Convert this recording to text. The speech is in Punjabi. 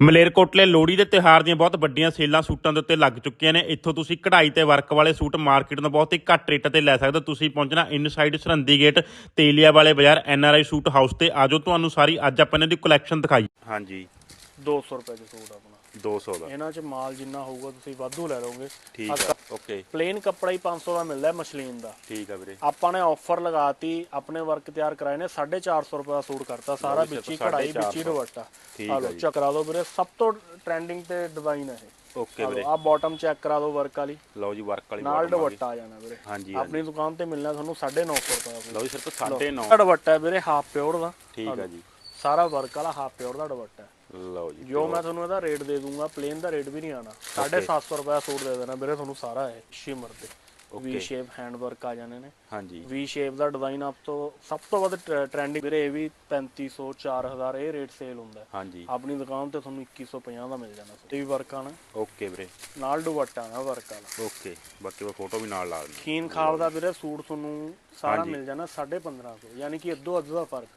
ਮਲੇਰਕੋਟਲੇ ਲੋਹੜੀ ਦੇ ਤਿਉਹਾਰ ਦੀਆਂ ਬਹੁਤ ਵੱਡੀਆਂ ਸੇਲਾਂ ਸੂਟਾਂ ਦੇ ਉੱਤੇ ਲੱਗ ਚੁੱਕੀਆਂ ਨੇ। ਇੱਥੋਂ ਤੁਸੀਂ ਕਢਾਈ ਤੇ ਵਰਕ ਵਾਲੇ ਸੂਟ ਮਾਰਕੀਟ ਤੋਂ ਬਹੁਤ ਹੀ ਘੱਟ ਰੇਟਾਂ ਤੇ ਲੈ ਸਕਦੇ ਹੋ। ਤੁਸੀਂ ਪਹੁੰਚਣਾ ਇਨਸਾਈਡ ਸਰਹੰਦੀ ਗੇਟ ਤੇਲੀਆ ਵਾਲੇ ਬਾਜ਼ਾਰ ਐਨਆਰਆਈ ਸੂਟ ਹਾਊਸ ਤੇ ਆਜੋ ਤੁਹਾਨੂੰ ਸਾਰੀ ਅੱਜ ਆਪਾਂ ਇਹਨਾਂ ਦੀ ਕਲੈਕਸ਼ਨ ਦਿਖਾਈ। ਹਾਂਜੀ। 200 ਰੁਪਏ ਦੇ ਸੂਟ ਆਪਣਾ। 200 ਦਾ। ਇਹਨਾਂ 'ਚ ਮਾਲ ਜਿੰਨਾ ਹੋਊਗਾ ਤੁਸੀਂ ਵਾਧੂ ਲੈ ਲਓਗੇ। ਠੀਕ ਆ ਓਕੇ। ਪਲੇਨ ਕੱਪੜਾ ਹੀ 500 ਦਾ ਮਿਲਦਾ ਹੈ ਮਸ਼ਲੀਨ ਦਾ। ਠੀਕ ਆ ਵੀਰੇ। ਆਪਾਂ ਨੇ ਆਫਰ ਲਗਾਤੀ ਆਪਣੇ ਵਰਕ ਤਿਆਰ ਕਰਾਏ ਨੇ 450 ਰੁਪਏ ਦਾ ਸੂਟ ਕਰਤਾ ਸਾਰਾ ਵਿੱਚ ਕਢਾਈ ਵਿੱਚ ਹੀ 450 ਦੁਪੱਟਾ ਆ ਜੀ। ਚੈੱਕ ਕਰਾ ਵੀਰੇ ਸਭ ਤੋਂ ਟ੍ਰੈਂਡਿੰਗ ਤੇ ਡਿਜ਼ਾਈਨ ਹੈ ਇਹ। ਓਕੇ ਵੀਰੇ। ਆ ਬਾਟਮ ਚੈੱਕ ਕਰਾ ਦਿਓ ਵਰਕ ਵਾਲੀ। ਲਓ ਜੀ ਵਰਕ ਵਾਲੀ ਨਾਲ। ਦੁਪੱਟਾ ਆ ਜਾਣਾ ਵੀਰੇ। ਹਾਂਜੀ ਆਪਣੀ ਦੁਕਾਨ ਤੇ ਮਿਲਣਾ ਤੁਹਾਨੂੰ 950 ਰੁਪਏ ਦਾ ਲਓ ਜੀ ਸਿਰਫ 9.5 ਇਹ ਦੁਪੱਟਾ ਹੈ ਵੀਰੇ ਹਾਫ ਪਿਓਰ ਦਾ। ਠੀਕ ਆ ਜੀ। ਸਾਰਾ ਵਰਕ ਵਾਲਾ ਹਾਫ ਪਿਓਰ ਦਾ ਦੁਪੱਟਾ। ਲਓ ਜੀ ਜੋ ਮੈਂ ਤੁਹਾਨੂੰ ਇਹਦਾ ਰੇਟ ਦੇ ਦੂੰਗਾ ਪਲੇਨ ਦਾ ਰੇਟ ਵੀ ਨਹੀਂ ਆਣਾ 750 ਰੁਪਏ ਸੂਟ ਦੇ ਦੇਣਾ ਵੀਰੇ ਤੁਹਾਨੂੰ ਸਾਰਾ ਹੈ ਸ਼ਿਮਰ ਤੇ। ਵੀ ਸ਼ੇਪ ਹੈਂਡ ਵਰਕ ਆ ਜਾਣੇ ਨੇ। ਹਾਂਜੀ। ਵੀ ਸ਼ੇਪ ਦਾ ਡਿਜ਼ਾਈਨ ਆਪ ਤੋਂ ਸਭ ਤੋਂ ਵੱਧ ਟ੍ਰੈਂਡਿੰਗ ਵੀਰੇ ਇਹ ਵੀ 3500 4000 ਇਹ ਰੇਟ ਸੇਲ ਹੁੰਦਾ। ਹਾਂਜੀ। ਆਪਣੀ ਦੁਕਾਨ ਤੇ ਤੁਹਾਨੂੰ 2150 ਦਾ ਮਿਲ ਜਾਣਾ ਤੇ ਵੀ ਵਰਕ ਆਣਾ। ਓਕੇ ਵੀਰੇ। ਨਾਲ ਦੁਪੱਟਾ ਨਾ ਵਰਕ ਵਾਲਾ। ਓਕੇ ਬਾਕੀ ਮੈਂ ਫੋਟੋ ਵੀ ਨਾਲ ਲਾ ਦਿੰਦਾ। ਖੀਨ ਖਾਲ ਦਾ ਵੀਰੇ ਸੂਟ ਤੁਹਾਨੂੰ ਸਾਰਾ ਮਿਲ ਜਾਣਾ 1550 ਯਾਨੀ ਕਿ ਅੱਧੋ ਅੱਧ ਦਾ ਫ਼ਰਕ।